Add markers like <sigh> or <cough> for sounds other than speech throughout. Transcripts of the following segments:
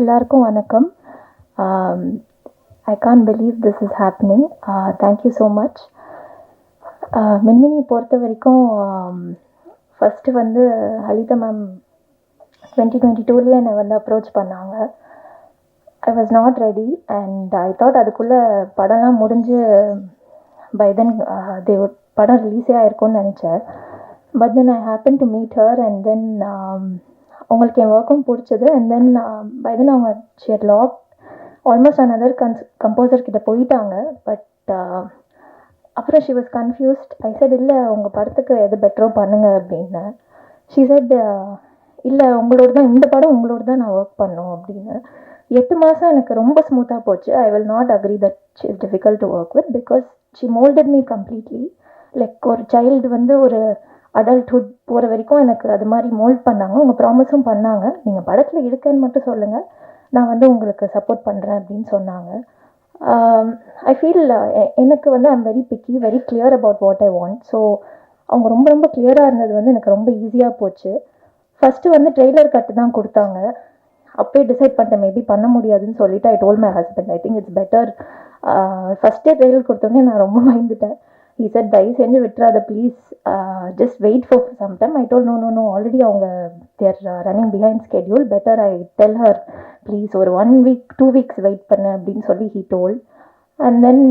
எல்லாருக்கும் வணக்கம். I can't believe this is happening thank you so much Minmini பொறுத்த வரைக்கும் ஃபஸ்ட்டு வந்து ஹலிதா மேம் டுவெண்ட்டி டுவெண்ட்டி டூலேயே என்னை வந்து அப்ரோச் பண்ணாங்க. I was not ready and I thought அதுக்குள்ளே படம்லாம் முடிஞ்சு பை தென் தே படம் ரிலீஸே ஆயிருக்கும்னு நினச்சேன். But then I happen to meet her and then அவங்களுக்கு என் ஒர்க்கும் பிடிச்சது. அண்ட் தென் பை தென் அவங்க ஷேர் லாக் ஆல்மோஸ்ட் அனதர் கன்ஸ் கம்போசர் கிட்ட போயிட்டாங்க. பட் uh, அப்புறம் she was confused I said இல்லை உங்கள் படத்துக்கு எது பெட்டரோ பண்ணுங்க அப்படின்னு. ஷி செட் இல்லை உங்களோட தான் இந்த படம் உங்களோட தான் நான் ஒர்க் பண்ணோம் அப்படின்னு. எட்டு மாதம் எனக்கு ரொம்ப ஸ்மூத்தாக போச்சு. I will not agree that she is difficult to work with because she moulded me completely like ஒரு சைல்டு வந்து ஒரு அடல்ட்ஹுட் போகிற வரைக்கும் எனக்கு அது மாதிரி மோல்ட் பண்ணாங்க. உங்கள் ப்ராமிஸும் பண்ணாங்க. நீங்கள் படத்தில் இருக்கேன்னு மட்டும் சொல்லுங்கள் நான் வந்து உங்களுக்கு சப்போர்ட் பண்ணுறேன் அப்படின்னு சொன்னாங்க. Um, ஐ ஃபீல் uh, எனக்கு வந்து I'm very picky very clear about what I want so அவங்க ரொம்ப ரொம்ப கிளியராக இருந்தது வந்து எனக்கு ரொம்ப ஈஸியாக போச்சு. ஃபஸ்ட்டு வந்து ட்ரெய்லர் கட்டு தான் கொடுத்தாங்க. அப்போயே டிசைட் பண்ணிட்டேன் மேபி பண்ண முடியாதுன்னு சொல்லிட்டு I told my husband I think it's better ஃபஸ்ட்டே ட்ரெய்லர் கொடுத்தோடனே நான் ரொம்ப பயந்துட்டேன். ஈ செட் தயவு செஞ்சு விட்டுறாத please just wait for some time I told no no no already அவங்க they're running behind schedule better I tell her please ஒரு one week two weeks wait பண்ணு அப்படின்னு சொல்லி ஹீ டோல் அண்ட் தென்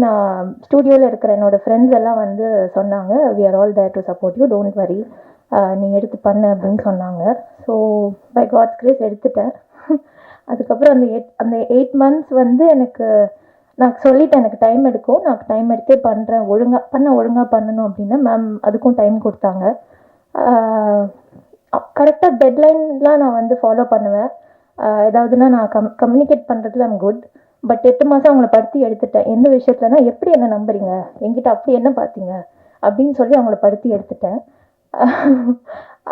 ஸ்டூடியோவில் இருக்கிற என்னோடய ஃப்ரெண்ட்ஸ் எல்லாம் வந்து சொன்னாங்க we are all there to support you don't worry நீ எடுத்து பண்ணு அப்படின்னு சொன்னாங்க. ஸோ பை காட்ஸ் கிரேஸ் எடுத்துட்டேன். <laughs> அதுக்கப்புறம் அந்த எயிட் அந்த எயிட் மந்த்ஸ் வந்து எனக்கு நான் சொல்லிவிட்டேன் எனக்கு டைம் எடுக்கும் நான் டைம் எடுத்தே பண்ணுறேன் ஒழுங்காக பண்ண ஒழுங்காக பண்ணணும் அப்படின்னா மேம் அதுக்கும் டைம் கொடுத்தாங்க. கரெக்டாக டெட்லைன்லாம் நான் வந்து ஃபாலோ பண்ணுவேன். ஏதாவதுனா நான் கம் கம்யூனிகேட் பண்ணுறதுல ஐம் குட் பட் எட்டு மாதம் அவங்கள படுத்தி எடுத்துட்டேன். எந்த விஷயத்துலனா எப்படி என்ன நம்புறீங்க? என்கிட்ட அப்படி என்ன பார்த்தீங்க அப்படின்னு சொல்லி அவங்கள படுத்தி எடுத்துட்டேன். <laughs>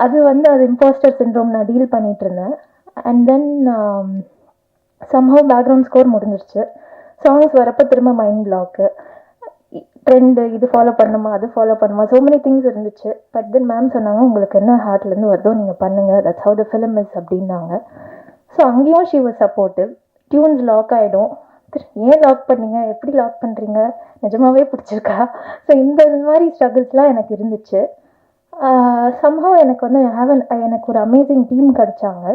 அது வந்து அது இம்போஸ்டர் சின்ரோம் நான் டீல் பண்ணிட்டு இருந்தேன். And then somehow background score முடிஞ்சிருச்சு. சாங்ஸ் வரப்போ திரும்ப மைண்ட் பிளாக்கு ட்ரெண்டு இது ஃபாலோ பண்ணுமா அது ஃபாலோ பண்ணுமா ஸோ மெனி திங்ஸ் இருந்துச்சு. பட் தென் மேம் சொன்னாங்க உங்களுக்கு என்ன ஹார்ட்லேருந்து வருதோ நீங்கள் பண்ணுங்கள் that's how the film is அப்படின்னாங்க. ஸோ அங்கேயும் she was supportive tunes lock ஆகிடும் ஏன் லாக் பண்ணீங்க? எப்படி லாக் பண்ணுறீங்க நிஜமாவே பிடிச்சிருக்கா? ஸோ இந்த மாதிரி ஸ்ட்ரகிள்ஸ்லாம் எனக்கு இருந்துச்சு. சம்ஹவ் எனக்கு வந்து ஹேவ் எனக்கு ஒரு amazing team கிடச்சாங்க.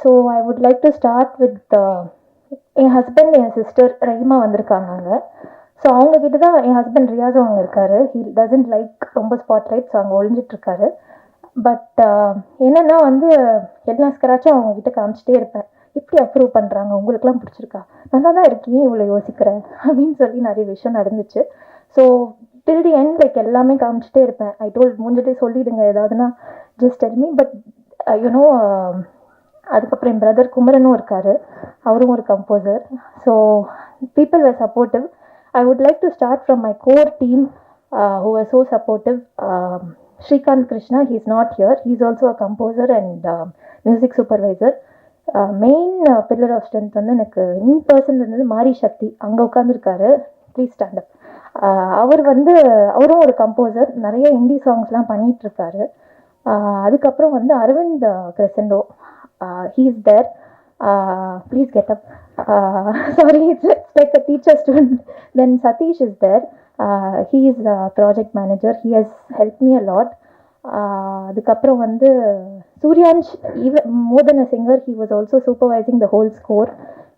So I would like to start with N husband என் சிஸ்டர் ரஹிமா வந்திருக்காங்க அங்கே ஸோ அவங்கக்கிட்ட தான் என் ஹஸ்பண்ட் ரியாஸும் அவங்க இருக்காரு. ஹீ டசன்ட் லைக் ரொம்ப ஸ்பாட்லைட் ஸோ அவங்க ஒழிஞ்சிட்ருக்காரு பட் என்னென்னா வந்து எல்லா ஸ்க்ராச்சும் அவங்கக்கிட்ட காமிச்சிட்டே இருப்பேன். எப்படி அப்ரூவ் பண்ணுறாங்க உங்களுக்குலாம் பிடிச்சிருக்கா? நல்லா தான் இருக்கீங்க இவ்வளோ யோசிக்கிறேன் அப்படின்னு சொல்லி நிறைய விஷயம் நடந்துச்சு. So till the end like எல்லாமே காமிச்சிட்டே இருப்பேன். ஐ டோல் முடிஞ்சிட்டே சொல்லிவிடுங்க ஏதாவதுனா just tell me but you know அதுக்கப்புறம் என் பிரதர் குமரனும் இருக்கார். அவரும் ஒரு composer so people were supportive I would like to start from my core team who are so supportive Srikanth Krishna he is not here he is also a composer and music supervisor main pillar of strength வந்து எனக்கு in person இருந்தது மாரி சக்தி. அங்கே உட்காந்துருக்காரு please stand up uh, அவர் வந்து அவரும் ஒரு composer நிறைய ஹிந்தி சாங்ஸ்லாம் பண்ணிகிட்ருக்காரு uh, அதுக்கப்புறம் வந்து Aravind uh, crescendo he is there please get up sorry it's like a teacher student then Sathish is there he is project manager he has help me a lot அதுக்கப்புறம் வந்து Suryansh even more then a singer he was also supervising the whole score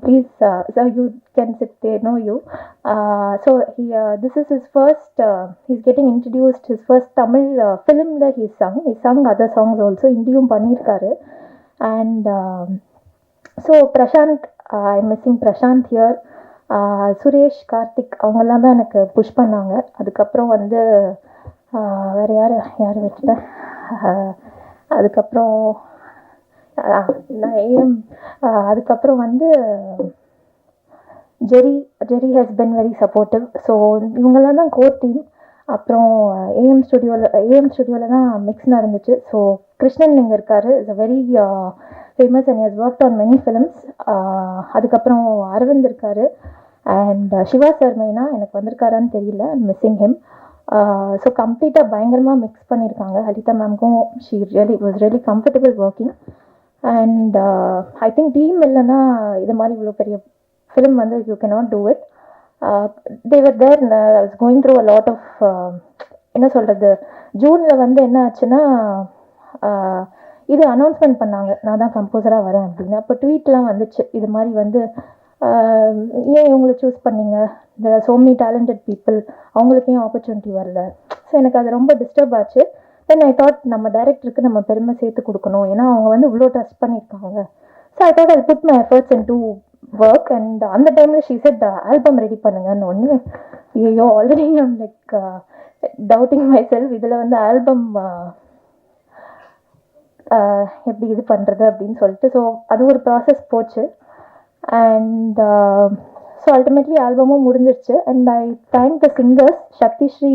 please sir you can sit they know you so he this is his first he's getting introduced his first Tamil ஃபிலிமில் he sung he sung other songs also ஹிந்தியும் பண்ணியிருக்காரு and so Prashanth I missing Prashanth here Suresh Karthik அவங்கெல்லாம் தான் எனக்கு push பண்ணாங்க. அதுக்கப்புறம் வந்து uh, வேறு யார் யார் வச்சுட்டேன்? Uh, அதுக்கப்புறம் uh, நான் ஏஎம் அதுக்கப்புறம் வந்து Jerry Jerry has been very supportive so இவங்கெல்லாம் தான் கோர் டீம் அப்புறம் ஏஎம் ஸ்டுடியோவில் ஏஎம் ஸ்டுடியோவில் தான் மிக்ஸ் நடந்துச்சு. ஸோ கிருஷ்ணன் இங்கே இருக்கார். Is a very famous and has work on many films அதுக்கப்புறம் அரவிந்த் இருக்கார். அண்ட் சிவா சார் மெயினாக எனக்கு வந்திருக்காரான்னு தெரியல. மிஸ்ஸிங் ஹிம் ஸோ கம்ப்ளீட்டாக பயங்கரமாக மிக்ஸ் பண்ணியிருக்காங்க Halitha மேம்க்கும் she really was really comfortable working and I think team இல்லைன்னா இது மாதிரி இவ்வளோ பெரிய ஃபிலிம் வந்து you can not do it they were there going through a lot of என்ன சொல்கிறது ஜூனில் வந்து என்ன ஆச்சுன்னா uh, இது அனௌன்ஸ்மெண்ட் பண்ணாங்க. நான் தான் கம்போசராக வரேன் அப்படின்னு. அப்போ ட்வீட்லாம் வந்துச்சு. இது மாதிரி வந்து um, ஏன் இவங்களை சூஸ் பண்ணீங்க? இந்த சோ மெனி டேலண்டட் பீப்புள் அவங்களுக்கு ஏன் ஆப்பர்ச்சுனிட்டி வரல. ஸோ எனக்கு அது ரொம்ப டிஸ்டர்ப் ஆச்சு. தென் ஐ தாட் நம்ம டேரக்டருக்கு நம்ம பெருமை சேர்த்து கொடுக்கணும். ஏன்னா அவங்க வந்து இவ்வளோ ட்ரஸ்ட் பண்ணியிருக்காங்க. So I thought I put my efforts into work and அந்த டைமில் ஷீ செட் ஆல்பம் ரெடி பண்ணுங்கன்னு ஒன்று ஐயோ already I'm like doubting myself இதில் வந்து ஆல்பம் uh, uh, எப்படி இது பண்ணுறது அப்படின்னு சொல்லிட்டு ஸோ அது ஒரு ப்ராசஸ் போச்சு. அண்ட் ஸோ அல்டிமேட்லி ஆல்பமும் முடிஞ்சிருச்சு. And I thank the singers Sakthi Sri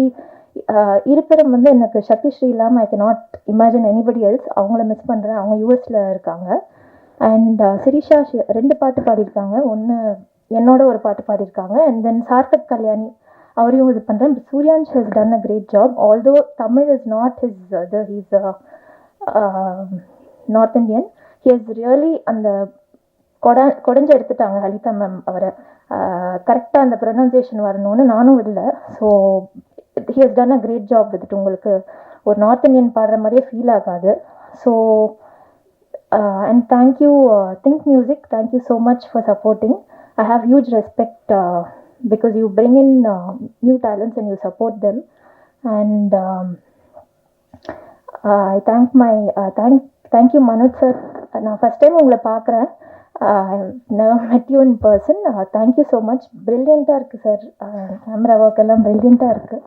இருப்பிடம் வந்து எனக்கு சக்தி ஸ்ரீ இல்லாமல் I not imagine anybody else அவங்கள மிஸ் பண்ணுறேன் அவங்க யூஎஸில் இருக்காங்க. அண்ட் சிரிஷா uh, ரெண்டு பாட்டு பாடியிருக்காங்க. ஒன்று என்னோட ஒரு பாட்டு பாடியிருக்காங்க. அண்ட் தென் சார்த்தக் கல்யாணி அவரையும் இது பண்ணுறேன் Suryansh has done a great job although Tamil is not his இது he's north Indian he has really அந்த கொட கொடைஞ்சு எடுத்துட்டாங்க லலிதா மேம் அவரை. Uh, கரெக்டாக அந்த ப்ரொனன்சியேஷன் வரணும்னு நானும் இல்லை. So he has done a great job வித்துட்டு உங்களுக்கு ஒரு நார்த் இந்தியன் பாடுற மாதிரியே ஃபீல் ஆகாது. So and thank you think music thank you so much for supporting I have huge respect because you bring in new talents and you support them and I thank my thank thank you Manoj sir நான் first time உங்களை பார்க்குறேன். Met you in person thank you so much ப்ரில்லியண்ட்டாக இருக்குது sir camera work எல்லாம் ப்ரில்லியண்ட்டாக இருக்குது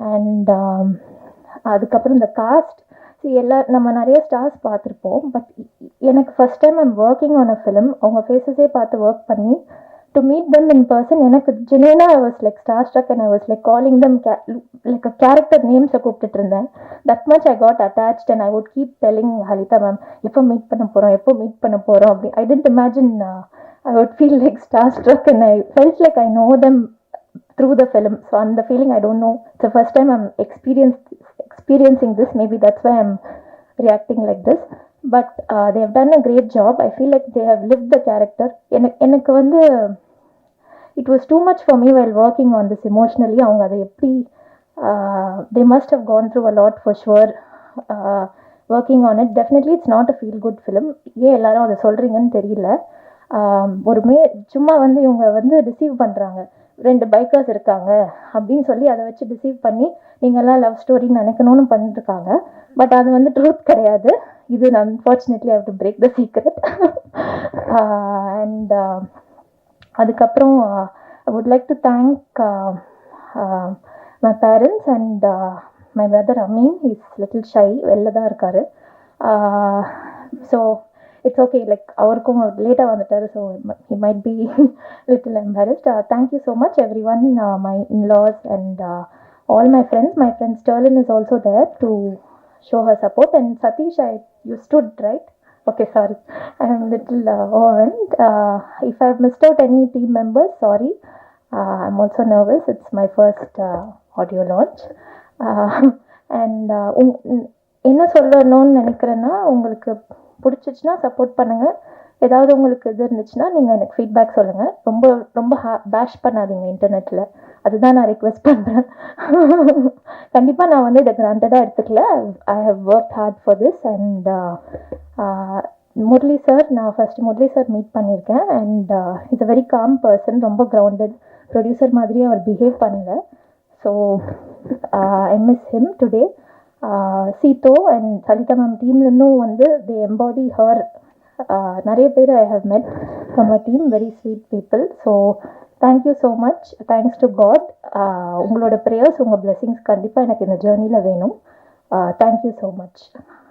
and அதுக்கப்புறம் இந்த cost எல்லா நம்ம நிறைய ஸ்டார்ஸ் பார்த்துருப்போம் பட் எனக்கு first time I'm working on a film அவங்க ஃபேஸஸே பார்த்து ஒர்க் பண்ணி to meet them in person எனக்கு ஜெனியனாக I was like starstruck and I was like calling them like a character நேம்ஸை கூப்பிட்டுட்டு இருந்தேன் that much I got attached and I would keep telling Halitha ma'am எப்போ meet பண்ண போகிறோம் எப்போ meet பண்ண போகிறோம் அப்படி I didn't imagine I would feel like starstruck and I felt like I know them through the film so அந்த feeling I don't know know. It's time I'm experience experiencing this. Maybe that's why I'm reacting like this. But they've done have done a great job. I feel like they have lived எனக்கு எனக்கு வந்து it was too much for me while working on this emotionally அவங்க அதை எப்படி they must have gone through a lot for sure working on it definitely it's not a feel good film ஏன் எல்லாரும் அதை சொல்கிறீங்கன்னு தெரியல. Um, ஒரு மே சும்மா வந்து இவங்க வந்து ரிசீவ் பண்ணுறாங்க ரெண்டு பைக்கர்ஸ் இருக்காங்க அப்படின்னு சொல்லி அதை வச்சு டிசீவ் பண்ணி நீங்கள்லாம் லவ் ஸ்டோரின்னு நினைக்கணும்னு பண்ணிருக்காங்க. பட் அது வந்து ட்ரூத் கிடையாது. இது unfortunately how to break the secret and அதுக்கப்புறம் I would like to thank my parents and my brother Ameen is little shy வெளில தான் இருக்கார். So இட்ஸ் ஓகே லைக் அவருக்கும் லேட்டாக வந்துட்டாரு so he might be <laughs> little embarrassed thank you so much every one my in-laws and all my friends my friend Sterlin is also there to show her support and Sathish I you stood right Okay, sorry. <laughs> I'm a little uh, overwhelmed. Uh, if I've missed out any team members, sorry. Uh, I'm also nervous. It's my first uh, audio launch. Uh, <laughs> and uh, உங்- உம், என்ன சொல்லணும்னு நினைக்கிறேன்னா உங்களுக்கு பிடிச்சிச்சின்னா support பண்ணுங்கள் ஏதாவது உங்களுக்கு இது இருந்துச்சுன்னா நீங்கள் எனக்கு ஃபீட்பேக் சொல்லுங்கள் ரொம்ப ரொம்ப ஹா பேஷ் பண்ணாதீங்க இன்டர்நெட்டில் அதுதான் நான் ரிக்வெஸ்ட் பண்ணுறேன் <laughs> கண்டிப்பாக நான் வந்து இதை கிராண்டடாக எடுத்துக்கல. I have work hard for this and Murali sir நான் ஃபர்ஸ்ட் முரளி சார் மீட் பண்ணியிருக்கேன். And is a very calm person ரொம்ப கிரவுண்டட் ப்ரொடியூசர் மாதிரியே அவர் பிஹேவ் பண்ணல. So I miss him today சீதோ and Salitha ma'am டீம்லேருந்தும் வந்து தே எம்பாடி ஹர் நிறைய பேர் I have met from a team very sweet people so thank you so much thanks to God உங்களோட prayers உங்கள் blessings கண்டிப்பாக எனக்கு இந்த ஜேர்னியில் வேணும். Thank you so much